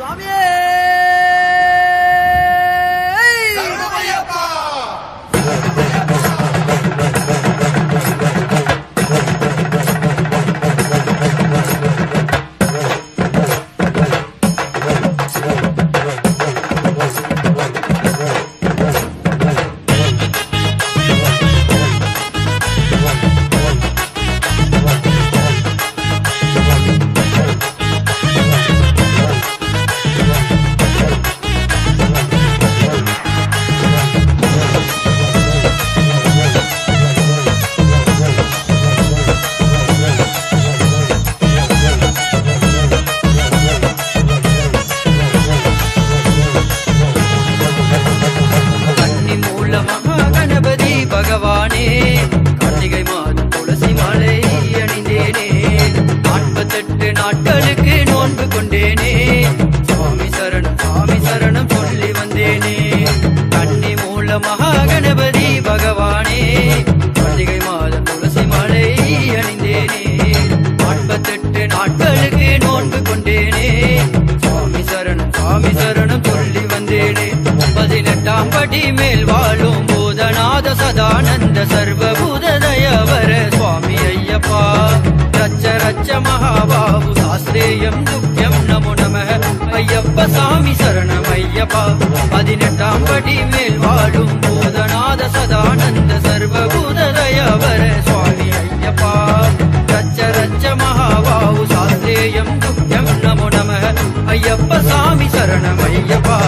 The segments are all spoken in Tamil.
装逼 கணபதி பகவானே. கார்த்திகை மாதம் துளசி மாலை அணிந்தேனே. நாற்பத்தெட்டு நாட்களுக்கு நோன்பு கொண்டேனே. சுவாமி சரணம் சுவாமி சரணம் சொல்லி வந்தேனே. கண்ணி மூல மகா கணபதி பகவானே. கார்த்திகை மாதம் துளசி மாலை அணிந்தேனே. நாற்பத்தெட்டு நாட்களுக்கு நோன்பு கொண்டேனே. சுவாமி சரணம் சுவாமி சரணம் சொல்லி வந்தேனே. பதினெட்டாம் படி மேல் பூதநாத சதானந்த சர்வபூத தயவர சுவாமி ஐயப்பா. ரச்ச ரச்ச மகாபாபு சாஸ்திரேயம் துக்கியம் நமோ நம ஐயப்ப சாமி சரணம் ஐயப்பா. பதினெட்டாம் படி மேல் வாழும் பூதநாத சதானந்த சர்வபூத தயவர சுவாமி ஐயப்பா. ரச்ச ரச்ச மகாபாபு சாஸ்திரேயம் துக்கியம் நமோ நம ஐயப்ப சாமி சரணம் ஐயப்பா.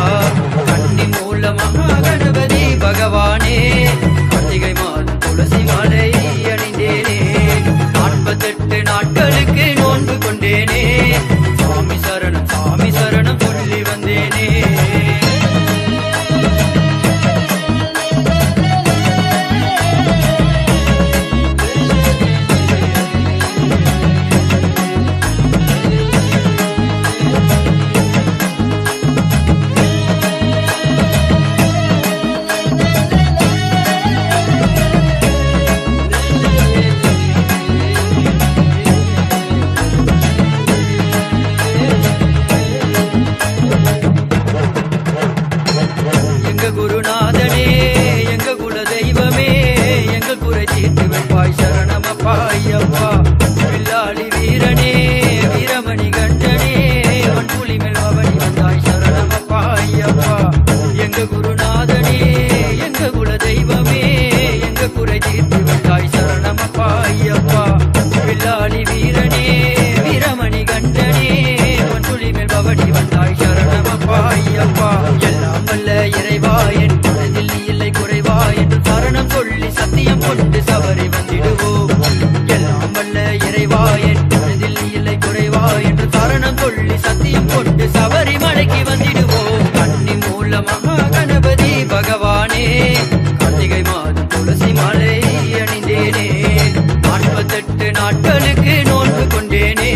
நாட்களுக்கு நோன்பு கொண்டேனே.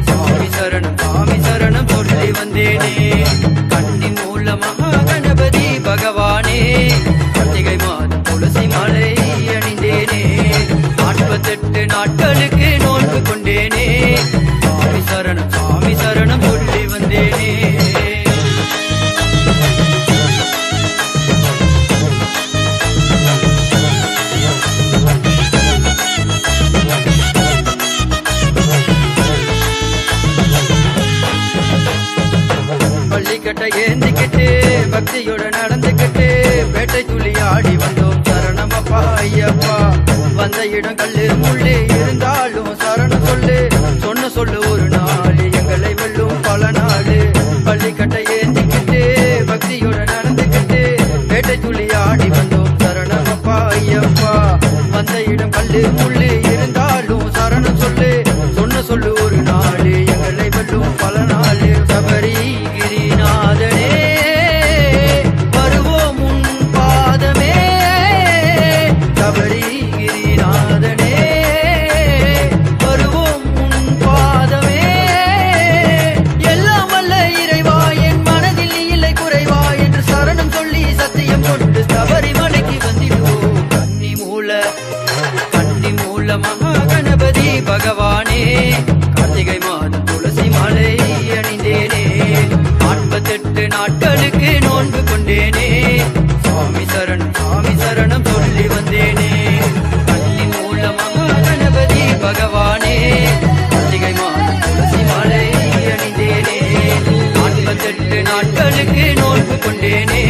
சுவாமி சரணம் சுவாமி சரணம் சொல்லி வந்தேனே. கண்ணி மூல மகா கணபதி பகவானே. கார்த்திகை மாதம் துளசி மாலை அணிந்தேனே. நாற்பத்தெட்டு நாட்களுக்கு பள்ளிக்கட்டை ஏந்திக்கிட்டு பக்தியோட நடந்துக்கிட்டு பேட்டை துளி ஆடி வந்தோம். சரணமப்பா ஐயப்பா. வந்த இடம் கல்லு முள்ளு இருந்தாலும் சரணம் சொல்லு. சொன்ன சொல்லு ஒரு நாள் எங்களை வெல்லும் பல நாள். பள்ளிக்கட்டை ஏந்திக்கிட்டு பக்தியோட நடந்துக்கிட்டு பேட்டை துளி ஆடி வந்தோம். சரணமப்பா ஐயப்பா. வந்த இடம் கல்லு முள்ளு இந்த மகா கணபதி பகவானே. கார்த்திகை மாதம் துளசி மாலை அணிந்தேனே. நாற்பத்தெட்டு நாட்களுக்கு நோன்பு கொண்டேனே. சுவாமி சரணம் சுவாமி சரணம் சொல்லி வந்தேனே. கல்வி மூல மகா கணபதி பகவானே. கார்த்திகை மாதம் துளசி மாலை அணிந்தேனே. நாற்பத்தெட்டு நாட்களுக்கு நோன்பு கொண்டேனே.